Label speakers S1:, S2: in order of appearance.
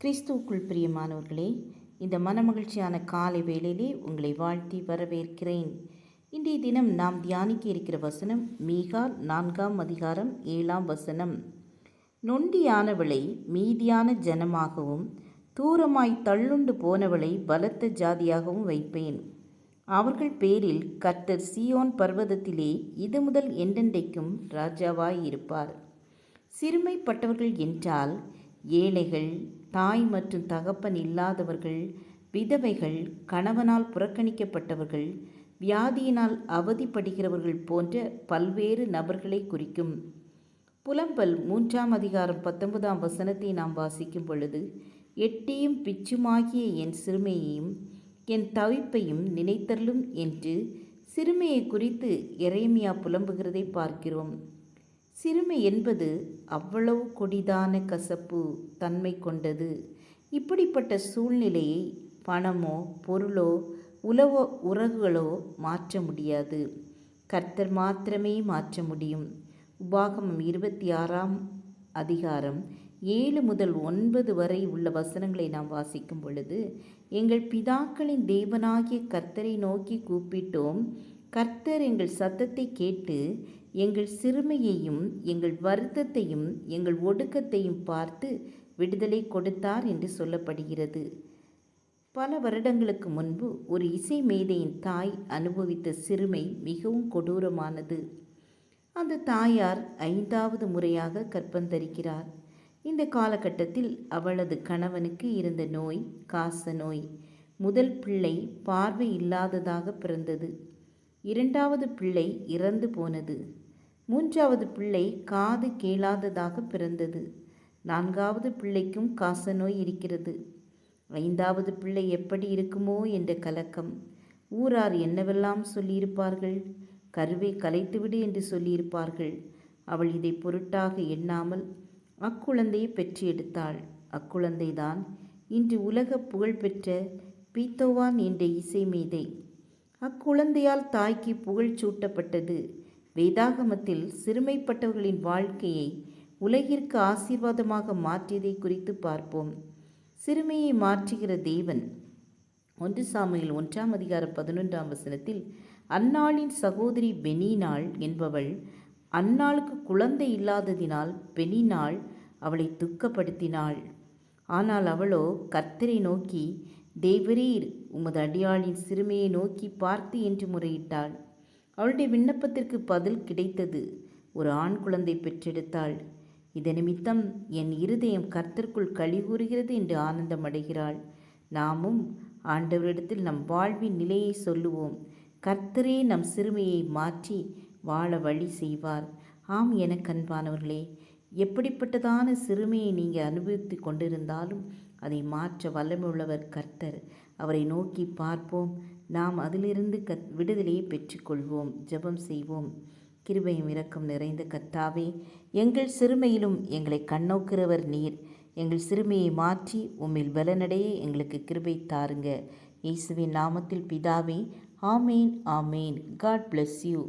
S1: கிறிஸ்துவுக்குள் பிரியமானவர்களே இந்த மனமகிழ்ச்சியான காலை வேளையிலே உங்களை வாழ்த்தி வரவேற்கிறேன். இன்றைய தினம் நாம் தியானிக்க இருக்கிற வசனம் மீகா நான்காம் அதிகாரம் ஏழாம் வசனம். நொண்டியானவளை மீதியான ஜனமாகவும் தூரமாய் தள்ளுண்டு போனவளை பலத்த ஜாதியாகவும் வைப்பேன். அவர்கள் பேரில் கர்த்தர் சியோன் பர்வதத்திலே இது முதல் என்றென்றைக்கும் ராஜாவாய் இருப்பார் சிறுமைப்பட்டவர்கள் என்றால் ஏழைகள் தாய் மற்றும் தகப்பன் இல்லாதவர்கள் விதவைகள் கணவனால் புறக்கணிக்கப்பட்டவர்கள் வியாதியினால் அவதிப்படுகிறவர்கள் போன்ற பல்வேறு நபர்களை குறிக்கும். புலம்பல் மூன்றாம் அதிகாரம் பத்தொன்பதாம் வசனத்தை நாம் வாசிக்கும் பொழுது எட்டியும் பிச்சுமாகிய என் சிறுமையையும் என் தவிப்பையும் நினைத்தருளும் என்று சிறுமையை குறித்து எரேமியா புலம்புகிறதை பார்க்கிறோம். சிறுமை என்பது அவ்வளவு கொடிதான கசப்பு தன்மை கொண்டது. இப்படிப்பட்ட சூழ்நிலையை பணமோ பொருளோ உலவோ உறவுகளோ மாற்ற முடியாது. கர்த்தர் மாத்திரமே மாற்ற முடியும். உபாகமம் இருபத்தி ஆறாம் அதிகாரம் ஏழு முதல் ஒன்பது வரை உள்ள வசனங்களை நாம் வாசிக்கும் பொழுது எங்கள் பிதாக்களின் தேவனாகிய கர்த்தரை நோக்கி கூப்பிட்டோம் கர்த்தர் எங்கள் சத்தத்தை கேட்டு எங்கள் சிறுமையையும் எங்கள் வருத்தத்தையும் எங்கள் ஒடுக்கத்தையும் பார்த்து விடுதலை கொடுத்தார் என்று சொல்லப்படுகிறது. பல வருடங்களுக்கு முன்பு ஒரு இசை மேதையின் தாய் அனுபவித்த சிறுமை மிகவும் கொடூரமானது. அந்த தாயார் ஐந்தாவது முறையாக கற்பந்தரிக்கிறார் இந்த காலகட்டத்தில் அவளது கணவனுக்கு இருந்த நோய் காச நோய் முதல் பிள்ளை பார்வை இல்லாததாக பிறந்தது. இரண்டாவது பிள்ளை இறந்து போனது. மூன்றாவது பிள்ளை காது கேளாததாக பிறந்தது. நான்காவது பிள்ளைக்கும் காச நோய் இருக்கிறது. ஐந்தாவது பிள்ளை எப்படி இருக்குமோ என்ற கலக்கம். ஊரார் என்னவெல்லாம் சொல்லியிருப்பார்கள்? கருவை கலைத்துவிடு என்று சொல்லியிருப்பார்கள். அவள் இதை பொருட்டாக எண்ணாமல் அக்குழந்தையை பெற்று எடுத்தாள். அக்குழந்தைதான் இன்று உலக புகழ்பெற்ற பீத்தோவான் என்ற இசை மேதை. அக்குழந்தையால் தாய்க்கு புகழ் சூட்டப்பட்டது. வேதாகமத்தில் சிறுமைப்பட்டவர்களின் வாழ்க்கையை உலகிற்கு ஆசீர்வாதமாக மாற்றியதை குறித்து பார்ப்போம். சிறுமையை மாற்றுகிற தேவன். ஒன்று சாமியில் ஒன்றாம் அதிகார பதினொன்றாம் வசனத்தில் அன்னாளின் சகோதரி பெனினாள் என்பவள் அன்னாளுக்கு குழந்தை இல்லாததினால் பெனினாள் அவளை துக்கப்படுத்தினாள். ஆனால் அவளோ கர்த்தரை நோக்கி தேவரீர் உமது அடியாளின் சிறுமையை நோக்கி பார்த்து என்று முறையிட்டாள். அவளுடைய விண்ணப்பத்திற்கு பதில் கிடைத்தது. ஒரு ஆண் குழந்தை பெற்றெடுத்தாள். இது நிமித்தம் என் இருதயம் கர்த்தருக்குள் கழிகூறுகிறது என்று ஆனந்தம் அடைகிறாள். நாமும் ஆண்டவரிடத்தில் நம் வாழ்வின் நிலையை சொல்லுவோம். கர்த்தரே நம் சிறுமையை மாற்றி வாழ வழி செய்வார். ஆம் என கண்பானவர்களே எப்படிப்பட்டதான சிறுமையை நீங்கள் அனுபவித்து கொண்டிருந்தாலும் அதை மாற்ற வல்லமையுள்ளவர் கர்த்தர். அவரை நோக்கி பார்ப்போம். நாம் அதிலிருந்து கத் விடுதலையை பெற்றுக்கொள்வோம். ஜெபம் செய்வோம். கிருபையும் இரக்கம் நிறைந்த கர்த்தாவே எங்கள் சிறுமையிலும் எங்களை கண்ணோக்கிறவர் நீர். எங்கள் சிறுமையை மாற்றி உம்மில் பலனடைய எங்களுக்கு கிருபை தாருங்க. இயேசுவின் நாமத்தில் பிதாவே ஆமேன் ஆமேன். God bless you.